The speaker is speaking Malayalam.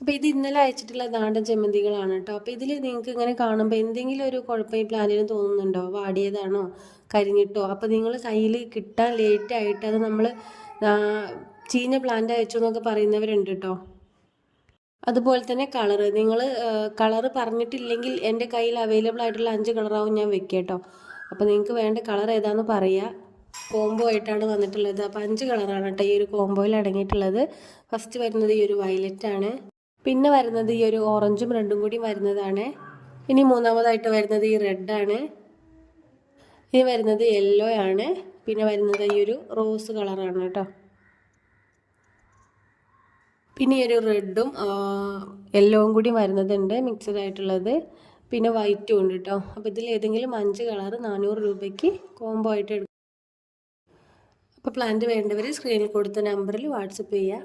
അപ്പോൾ ഇത് ഇന്നലെ അയച്ചിട്ടുള്ള നാടൻ ചെമ്മന്തികളാണ് കേട്ടോ. അപ്പോൾ ഇതിൽ നിങ്ങൾക്ക് ഇങ്ങനെ കാണുമ്പോൾ എന്തെങ്കിലും ഒരു കുഴപ്പം പ്ലാനിന് തോന്നുന്നുണ്ടോ? വാടിയതാണോ? കരിഞ്ഞിട്ടോ? അപ്പോൾ നിങ്ങൾ കയ്യിൽ കിട്ടാൻ ലേറ്റ് ആയിട്ട് അത് നമ്മൾ ചീഞ്ഞ പ്ലാന്റ് അയച്ചു എന്നൊക്കെ പറയുന്നവരുണ്ട് കേട്ടോ. അതുപോലെ തന്നെ കളറ് നിങ്ങൾ കളറ് പറഞ്ഞിട്ടില്ലെങ്കിൽ എന്റെ കയ്യിൽ അവൈലബിൾ ആയിട്ടുള്ള അഞ്ച് കളറാവും ഞാൻ വെക്കുക കേട്ടോ. അപ്പോൾ നിങ്ങൾക്ക് വേണ്ട കളർ ഏതാണെന്ന് പറയുക കോംബോ ആയിട്ടാണ് വന്നിട്ടുള്ളത്. അപ്പോൾ അഞ്ച് കളറാണ് കേട്ടോ ഈ ഒരു കോംബോയിൽ അടങ്ങിയിട്ടുള്ളത്. ഫസ്റ്റ് വരുന്നത് ഈ ഒരു വയലറ്റ് ആണ്. പിന്നെ വരുന്നത് ഈ ഒരു ഓറഞ്ചും റെഡും കൂടി വരുന്നതാണ്. ഇനി മൂന്നാമതായിട്ട് വരുന്നത് ഈ റെഡ് ആണ് ഇനി വരുന്നത് യെല്ലോ ആണ് പിന്നെ വരുന്നത് ഈ ഒരു റോസ് കളറാണ് കേട്ടോ. പിന്നെ ഈ ഒരു റെഡും യെല്ലോവും കൂടി വരുന്നതുണ്ട് മിക്സഡ് ആയിട്ടുള്ളത് പിന്നെ വൈറ്റും ഉണ്ട് കേട്ടോ. അപ്പോൾ ഇതിൽ ഏതെങ്കിലും അഞ്ച് കളർ നാനൂറ് രൂപയ്ക്ക് കോംബോ ആയിട്ട് എടുക്കും അപ്പോൾ പ്ലാന്റ് വേണ്ടവർ സ്ക്രീനിൽ കൊടുത്ത നമ്പറിൽ വാട്സപ്പ് ചെയ്യുക